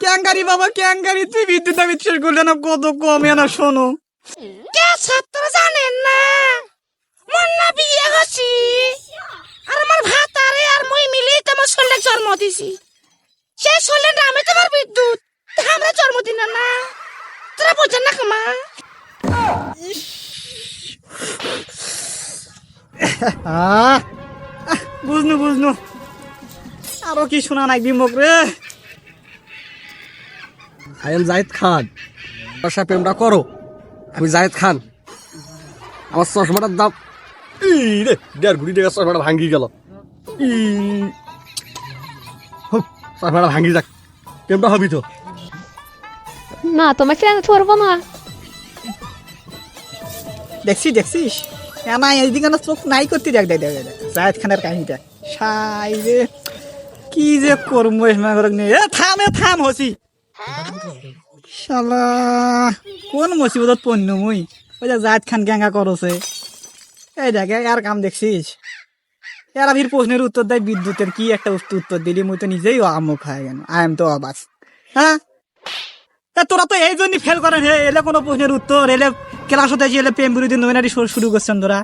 ক্যাঙ্গারি বাবা ক্যাঙ্গারি তুই বিদ্যুৎ বিশ্বাস করলে না কত কমে না শোনো। কে ছাত্র জানেন না? মন্না বিয়ে হচ্ছি আর আমার ভাতারে আর মই মিলে তোমার ছেলে জন্ম দিছি। সেই ছেলের নামে তোমার বিদ্যুৎ। তা জন্ম দিন না। তোরা বোঝেন না কামা বুঝনু বুঝনু। আরও কি শোনা নাই বিমক রে? আই এম জাহিদ খান সাথে প্রেমটা করো। আমি জাহিদ খান আমার চশমাটার দাম। রে দেড় কোটি টাকা চশমাটা ভাঙ্গি গেল। ই। হুক, চশমাটা ভাঙ্গি যাক। প্রেমটা হবি তো? না তোমাকে আমি ধরবো না। দেখছিস দেখছিস? না এইদিকে না চোখ নাই করতে দেখ দেখ দেখ জাহেদ খানের কাহিনীটা। সাই রে কি যে করব থাম থাম হসি। শালা, কোন মুসিবতত পণ্য মুই? ওই যে জাহেদ খান গ্যাঙ্গা করছে। এই দেখ আর কাম দেখছিস? এরা ফির প্রশ্নের উত্তর দেয়, বিদ্যুতের কি একটা উত্তর দিলি, মুই তো নিজেই আমুখ হয়ে গেল আই এম তো অবাস। হ্যাঁ? তোরা তো এই জন্যই ফেল করেন হে এলে কোনো প্রশ্নের উত্তর, এলে ক্লাস হতে এলে প্রেম বিরোধী নমিনারি শুরু করছেন তোরা।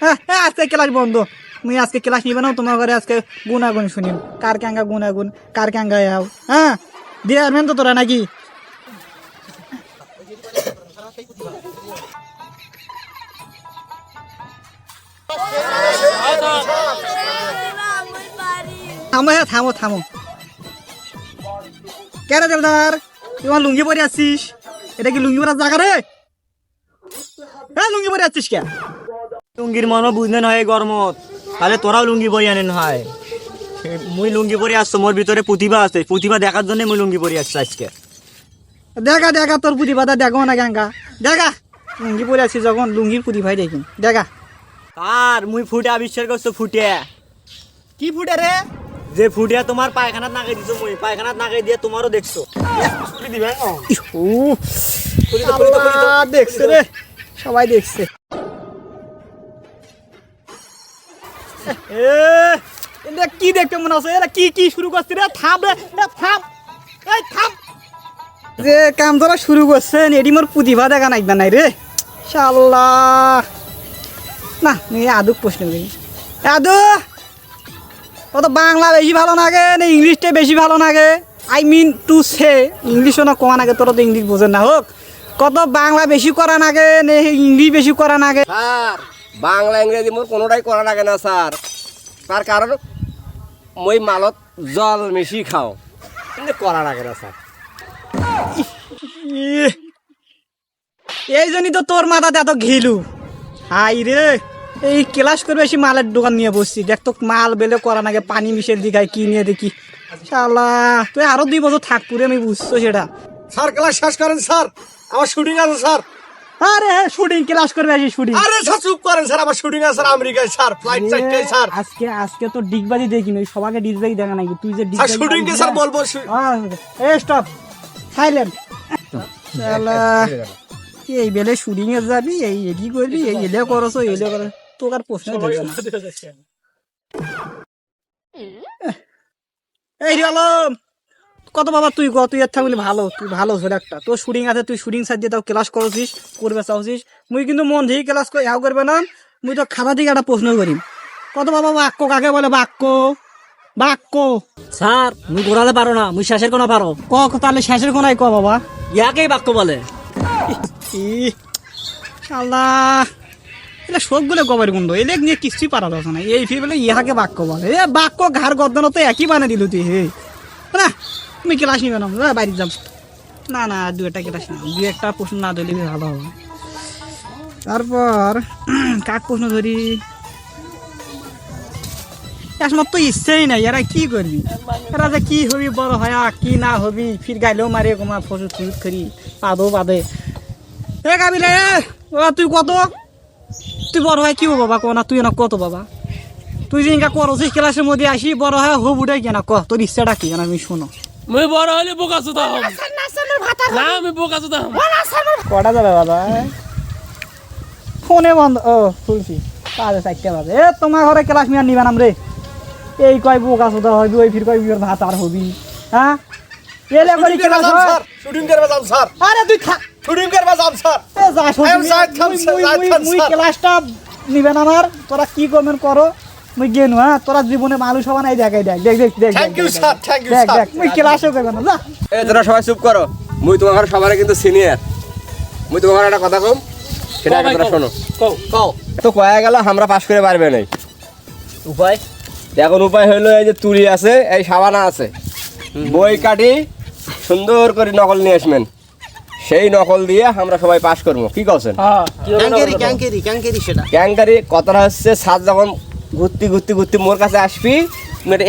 হ্যাঁ হ্যাঁ আজকে ক্লাস বন্ধ। মুই আজকে ক্লাস নিবে না, তোমার ঘরে আজকে গুণাগুণ শুনিম। কার ক্যাঙ্গা গুণাগুণ, কার ক্যাঙ্গা হ্যাঁ? দিয়ে আনবেন তো তোরা নাকি? থামো হ্যাঁ থামো থামো। কেন দেবদার? তুই আমার লুঙ্গি পরে আসছিস এটা কি লুঙ্গি পরার জায়গা রে? হ্যাঁ লুঙ্গি পরে আসছিস কে? লুঙ্গির মনো বুঝনে নয় এই গরমত। তাহলে তোরাও লুঙ্গি পরি আনেন হয়। মুই লুঙ্গি পরে আসছো মোর ভিতরে প্রতিভা আছে। প্রতিভা দেখার জন্য মুই লুঙ্গি পরে আসছি আজকে। দেখা দেখা তোর প্রতিভাটা দেখো না গ্যাঙ্গা দেখা লুঙ্গি পরে আসছিস যখন লুঙ্গির প্রতিভাই দেখিন দেখা। আর মুই ফুটে আবিষ্কার করছ ফুটে। কি ফুটে রে? যে ফুটে তোমার পায়খানাত নাগাই দিছো মুই পায়খানাত নাগাই দিয়ে তোমারও দেখছ। দেখছে রে। সবাই দেখছে। এ এটা কি দেখতে মনে আছে? এরা কি কি শুরু করছে রে? থাম রে থাম এই থাম। যে কাম ধরা শুরু করছেন এডি মোর প্রতিভা দেখা নাইবা নাই রে? শাল্লাহ। না আদুক প্রশ্ন করি। আদু কত বাংলা বেশি ভালো লাগে না ইংলিশটাই বেশি ভালো লাগে আই মিন টু সে, ইংলিশও না কমা নাগে, তোরা তো ইংলিশ বোঝেন না, হোক। কত বাংলা বেশি করা নাগে নে ইংলিশ বেশি করা নাগে। স্যার, বাংলা, ইংরেজি মোর কোনোটাই করা লাগে না, স্যার। তার কারণ মই মালত জল মিশি খাও। কিন্তু করা লাগে না স্যার এই জন্যই তো তোর মাথাতে এত ঘিলু। হাই রে এই ক্লাস করে বেশি মালের দোকান নিয়ে বসছি। দেখ তো মাল বেলে করা নাগে পানি মিশের দিঘায় কি নিয়ে দেখি। শালা তুই আরও দুই বছর থাক পুরে আমি বুঝছ সেটা। স্যার ক্লাস শেষ করেন স্যার আমার শুটিং আছে স্যার আরে শুটিং ক্লাস করবে আসি শুটিং আরে স্যার চুপ করেন স্যার আমার শুটিং আছে আমেরিকায় স্যার ফ্লাইট চারটায় স্যার। আজকে আজকে তো ডিগবাজি দেখি না সবাইকে ডিগবাজি দেখা নাকি তুই যে ডিগবাজি শুটিং কে স্যার বলব এ স্টপ সাইলেন্ট এই বেলে শুটিং এ যাবি এই এডি করবি এই এলে করছ এলে করো তোর আর প্রশ্ন এই রে আলম। কত বাবা তুই গ তুই এর থাকলে ভালো তুই ভালো ছেলে একটা তোর শুটিং আছে তুই শুটিং সাইড দিয়ে তাও ক্লাস করছিস করবে চাওছিস। মুই কিন্তু মন দিয়ে ক্লাস করে হাও করবে না। মুই তো খাতা দিকে একটা প্রশ্ন করি। কত বাবা বাক্য কাকে বলে বাক্য? বাক্য। স্যার মুই ঘোরালে পারো না মুই শেষের কোনো পারো। ক ক, তাহলে শেষের কোনায় ক বাবা? ইয়াকেই বাক্য বলে। শালা। এলে সবগুলো গবের গুন্ড এলে নিয়ে কিছুই পারা যাচ্ছে না। এই ফির বলে ইহাকে বাক্য বলে। এ বাক্য ঘাড় গদ্দন তো একই বানিয়ে দিল তুই হে। না তুমি ক্লাস নিবে না যা, বাড়ি যাম না না দু একটা ক্লাস নিলাম দু একটা প্রশ্ন না ধরলে ভালো হবে। তারপর কাক প্রশ্ন ধরি? একসময় তো ইচ্ছেই নাই এরা কি করবি? এরা যে কি হবি বড় হয়া কি না হবি? ফির গাইলেও মারে গোমা ফসুদ ফুসুদ করি পাদো পাদে এ গাবিলে ও তুই কত? তুই বড় হয় কি বাবা কো না তুই না কত বাবা? তুই যে ইনকা করছিস ক্লাসের মধ্যে আসি বড় হয় হবু উঠে কেনা ক তোর ইচ্ছাটা কি আমি শুনো। মুই বড় হলে বোকা হম। না আমি বোকা হম। কটা যাবে বাবা? ফোনে বন্ধ ও খুলছি পাঁচ চারটে বাজে। এ তোমার ঘরে ক্লাস মিয়া নিবে নাম রে। এই কয় বোকা সোদা হবি ওই ফির কয় বিয়ের ভাত আর হবি। হ্যাঁ? এলে করে ক্লাস হয়। শুটিং করবে যাম স্যার। আরে তুই থাক শুটিং করবে যাম স্যার। এ যা am মুই-. ক্লাসটা নিবেন আমার। তোরা কি করবেন করো? মুই গেনু হ্যাঁ তোরা জীবনে মানুষ হবা নাই দেখ এই দেখ দেখ দেখ দেখ thank you sir thank you sir দেখ মুই ক্লাসও করবে না যা। এ তোরা সবাই চুপ করো। মুই তোমার সবার কিন্তু সিনিয়র মুই তোমার একটা কথা কম সেটা আগে তোরা শোনো। তো কয়া গেল আমরা পাশ করে পারবে নাই। উপায়? এখন উপায় হইল এই যে তুলি আছে এই সাবানা আছে। বই কাটি সুন্দর করে নকল নিয়ে আসবেন। সেই নকল দিয়ে আমরা সবাই পাস করব। কি করছেন ক্যাঙ্কেরি ক্যাঙ্কেরি ক্যাঙ্কেরি সেটা। ক্যাঙ্কারি কথাটা হচ্ছে সাত যখন ঘুরতি ঘুরতে ঘুরতে মোর কাছে আসবি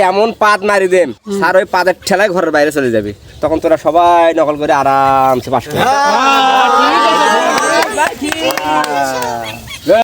এমন পাত মারি দেম। আর ওই পাতের ঠেলায় ঘরের বাইরে চলে যাবি। তখন তোরা সবাই নকল করে আরামসে পাস করবি।